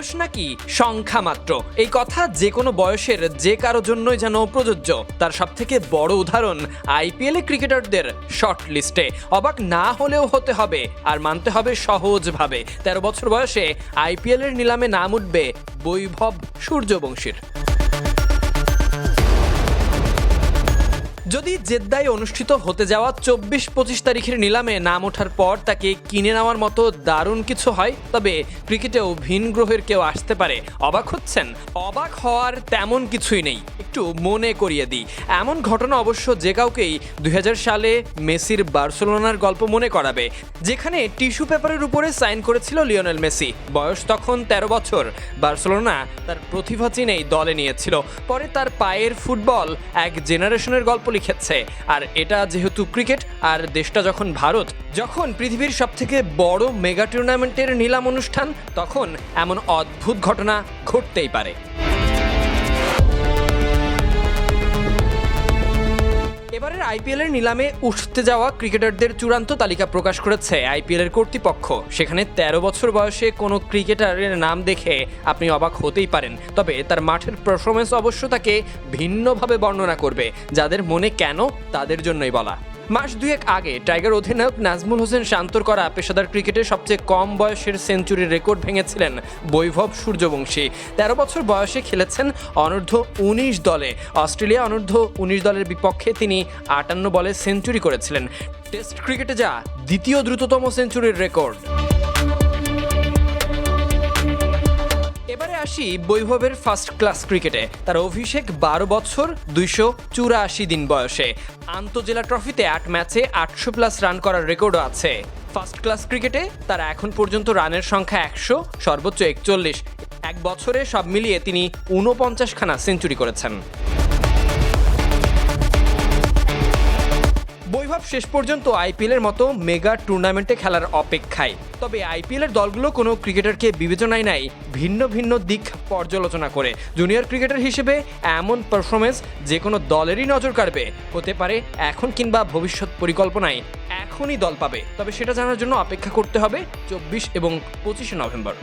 বয়স নাকি? সংখ্যা মাত্র। এই কথা যে কোনো বয়সের যে কারও জন্যই যেন প্রযোজ্য। তার সব থেকে বড় উদাহরণ আইপিএল ক্রিকেটারদের শর্ট লিস্টে। অবাক না হলেও হতে হবে, আর মানতে হবে সহজভাবে। তেরো বছর বয়সে আইপিএল এর নিলামে নাম উঠবে বৈভব সূর্যবংশীর। যদি জেদ্দায় অনুষ্ঠিত হতে যাওয়া চব্বিশ পঁচিশ তারিখের নিলামে নাম ওঠার পর তাকে কিনে নেওয়ার মতো দারুণ কিছু হয়, তবে ক্রিকেটেও ভিন গ্রহের কেউ আসতে পারে। অবাক হচ্ছেন? অবাক হওয়ার তেমন কিছুই নেই। একটু মনে করিয়ে দিই। এমন ঘটনা অবশ্য যে কাউকেই দুই হাজার সালে মেসির বার্সেলোনার গল্প মনে করাবে, যেখানে টিস্যু পেপারের উপরে সাইন করেছিল লিওনেল মেসি। বয়স তখন ১৩ বছর। বার্সেলোনা তার প্রতিভা চিনেই দলে নিয়েছিল। পরে তার পায়ের ফুটবল এক জেনারেশনের গল্প লিখেছে আর এটা যেহেতু ক্রিকেট, আর দেশটা যখন ভারত, যখন পৃথিবীর সব থেকে বড় মেগা টুর্নামেন্টের নিলাম অনুষ্ঠান, তখন এমন অদ্ভুত ঘটনা ঘটতেই পারে। এবারের আইপিএল এর নিলামে উঠতে যাওয়া ক্রিকেটারদের চূড়ান্ত তালিকা প্রকাশ করেছে আইপিএল এর কর্তৃপক্ষ। সেখানে ১৩ বছর বয়সে কোনো ক্রিকেটারের নাম দেখে আপনি অবাক হতেই পারেন। তবে তার মাঠের পারফরমেন্স অবশ্য তাকে ভিন্নভাবে বর্ণনা করবে। যাদের মনে কেন, তাদের জন্যই বলা। মাস দুয়েক আগে টাইগার অধিনায়ক নাজমুল হোসেন শান্তর করা পেশাদার ক্রিকেটে সবচেয়ে কম বয়সের সেঞ্চুরির রেকর্ড ভেঙেছিলেন বৈভব সূর্যবংশী। তেরো বছর বয়সে খেলেছেন অনূর্ধ্ব উনিশ দলে। অস্ট্রেলিয়া অনূর্ধ্ব উনিশ দলের বিপক্ষে তিনি আটান্ন বলে সেঞ্চুরি করেছিলেন। টেস্ট ক্রিকেটে যা দ্বিতীয় দ্রুততম সেঞ্চুরির রেকর্ড। এবারে আসি বৈভবের ফার্স্ট ক্লাস ক্রিকেটে তার অভিষেক বারো বছর, দুইশো চুরাশি দিন বয়সে। আন্তজেলা ট্রফিতে আট ম্যাচে আটশো প্লাস রান করার রেকর্ডও আছে। ফার্স্ট ক্লাস ক্রিকেটে তার এখন পর্যন্ত রানের সংখ্যা একশো, সর্বোচ্চ একচল্লিশ। এক বছরে সব মিলিয়ে তিনি ঊনপঞ্চাশখানা সেঞ্চুরি করেছেন। বৈভব শেষ পর্যন্ত আইপিএল এর মতো মেগা টুর্নামেন্টে খেলার অপেক্ষায়। তবে আইপিএল এর দলগুলো কোনো ক্রিকেটারকে বিবেচনায় নাই ভিন্ন ভিন্ন দিক পর্যালোচনা করে। জুনিয়র ক্রিকেটার হিসেবে এমন পারফরমেন্স যে কোনো দলেরই নজর কাড়বে। হতে পারে এখন কিংবা ভবিষ্যৎ পরিকল্পনায় এখনই দল পাবে। তবে সেটা জানার জন্য অপেক্ষা করতে হবে চব্বিশ এবং পঁচিশে নভেম্বর।